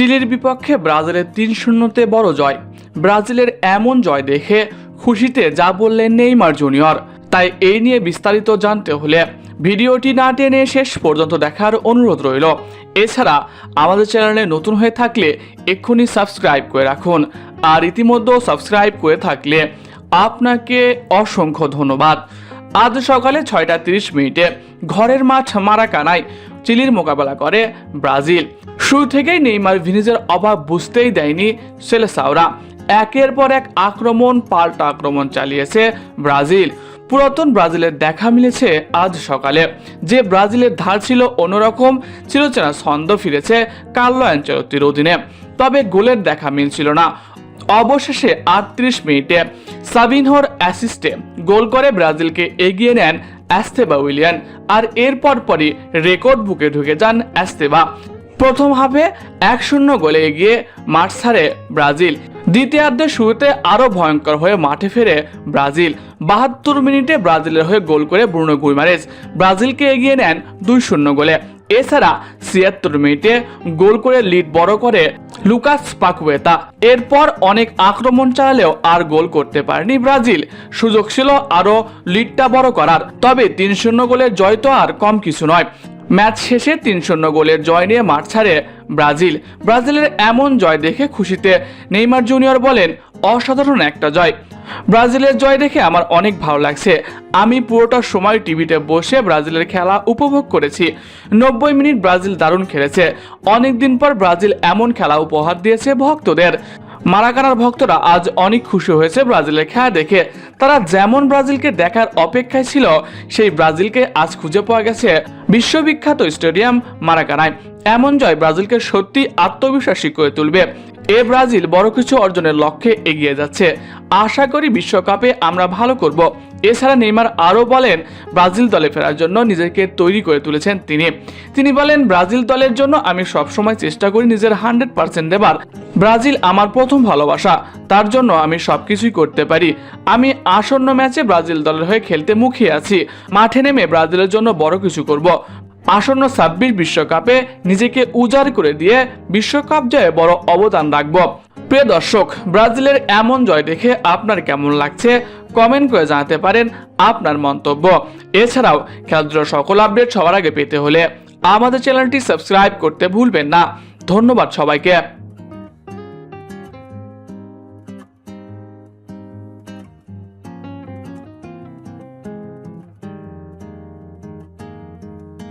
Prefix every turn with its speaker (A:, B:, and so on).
A: চিলির বিপক্ষে ব্রাজিলের তিন শূন্যতে বড় জয়। ব্রাজিলের এমন জয় দেখে খুশিতে যা বললেন নেইমার জুনিয়র। তাই এই নিয়ে বিস্তারিত জানতে হলে ভিডিওটি না টেনে শেষ পর্যন্ত দেখার অনুরোধ রইল। এছাড়া আমাদের চ্যানেলে নতুন হয়ে থাকলে এক্ষুনি সাবস্ক্রাইব করে রাখুন। আর ইতিমধ্যে সাবস্ক্রাইব করে থাকলে আপনাকে অসংখ্য ধন্যবাদ। আজ সকালে ছয়টা তিরিশ মিনিটে ঘরের মাঠ মারাকানায় চিলির মোকাবেলা করে ব্রাজিল। শুরু থেকেই নেইমার ভিনিজের অভাব বুঝতেই দেয়নি সেলেসাওরা। একের পর এক আক্রমণ, পাল্টা আক্রমণ চালিয়েছে ব্রাজিল। পুরাতন ব্রাজিলের দেখা মিলেছে আজ সকালে। যে ব্রাজিলের ধার ছিল অন্যরকম, চিরচেনা ছন্দ ফিরেছে কার্লো অ্যাঞ্চলত্তির অধীনে। তবে গোলের দেখা মিলছিল না। অবশেষে আটত্রিশ মিনিটে সাবিনহোর অ্যাসিস্টে গোল করে ব্রাজিলকে এগিয়ে নেন অ্যাস্তেবা, উইলিয়ান। আর এরপর পরই রেকর্ড বুকে ঢুকে যান অ্যাস্তেবা। প্রথম হাফে এক শূন্য গোলে এগিয়ে মার্সারে ব্রাজিল। দ্বিতীয়ার্ধের শুরুতে আরও ভয়ঙ্কর হয়ে মাঠে ফেরে ব্রাজিল। বাহাত্তর মিনিটে ব্রাজিলের হয়ে গোল করে ব্রুনো গুইমারেজ। ব্রাজিলকে এগিয়ে নেন দুই শূন্য গোলে। এছাড়া ছিয়াত্তর মিনিটে গোল করে লিড বড় করে লুকাস পাকুয়েতা এরপর অনেক আক্রমণ চালালেও আর গোল করতে পারেনি ব্রাজিল। সুযোগ ছিল আরও লিডটা বড় করার। তবে তিন শূন্য গোলের জয় তো আর কম কিছু নয়। ম্যাচ শেষে তিন শূন্য গোলের জয় নিয়ে মাঠ ছাড়ে ব্রাজিল। ব্রাজিলের এমন জয় দেখে খুশিতে নেইমার জুনিয়র বলেন, অসাধারণ একটা জয়। ব্রাজিলের জয় দেখে আমার অনেক ভালো লাগছে। আমি পুরোটা সময় টিভিতে বসে ব্রাজিলের খেলা উপভোগ করেছি। নব্বই মিনিট ব্রাজিল দারুণ খেলেছে। অনেকদিন পর ব্রাজিল এমন খেলা উপহার দিয়েছে ভক্তদের। মারাকানার ভক্তরা আজ অনেক খুশি হয়েছে ব্রাজিলের খেলা দেখে। তারা যেমন ব্রাজিলকে দেখার অপেক্ষায় ছিল, সেই ব্রাজিলকে আজ খুঁজে পাওয়া গেছে বিশ্ববিখ্যাত স্টেডিয়াম মারাকানায়। এমন জয় ব্রাজিলকে সত্যি আত্মবিশ্বাসী করে তুলবে। এ ব্রাজিল বড় কিছু অর্জনের লক্ষ্যে এগিয়ে যাচ্ছে। আশা করি বিশ্বকাপে আমরা ভালো করব। এছাড়া নেইমার আরও বলেন, ব্রাজিল দলে ফেরার জন্য নিজেকে তৈরি করে তুলেছেন তিনি। তিনি বলেন, ব্রাজিল দলের জন্য আমি সবসময় চেষ্টা করি নিজের হান্ড্রেড পার্সেন্ট দেবার। ব্রাজিল আমার প্রথম ভালোবাসা, তার জন্য আমি সবকিছুই করতে পারি। আমি আসন্ন ম্যাচে ব্রাজিল দলের হয়ে খেলতে মুখিয়ে আছি। মাঠে নেমে ব্রাজিলের জন্য বড় কিছু করব। আসন্ন ছাব্বিশ বিশ্বকাপে নিজেকে উজাড় করে দিয়ে বিশ্বকাপ জয়ে বড় অবদান রাখব। প্রিয় দর্শক, ব্রাজিলের এমন জয় দেখে আপনার কেমন লাগছে? কমেন্ট করে জানাতে পারেন আপনার মন্তব্য। এছাড়াও, খেলাধুলার সকল আপডেট সবার আগে পেতে হলে আমাদের চ্যানেলটি সাবস্ক্রাইব করতে ভুলবেন না। ধন্যবাদ সবাইকে।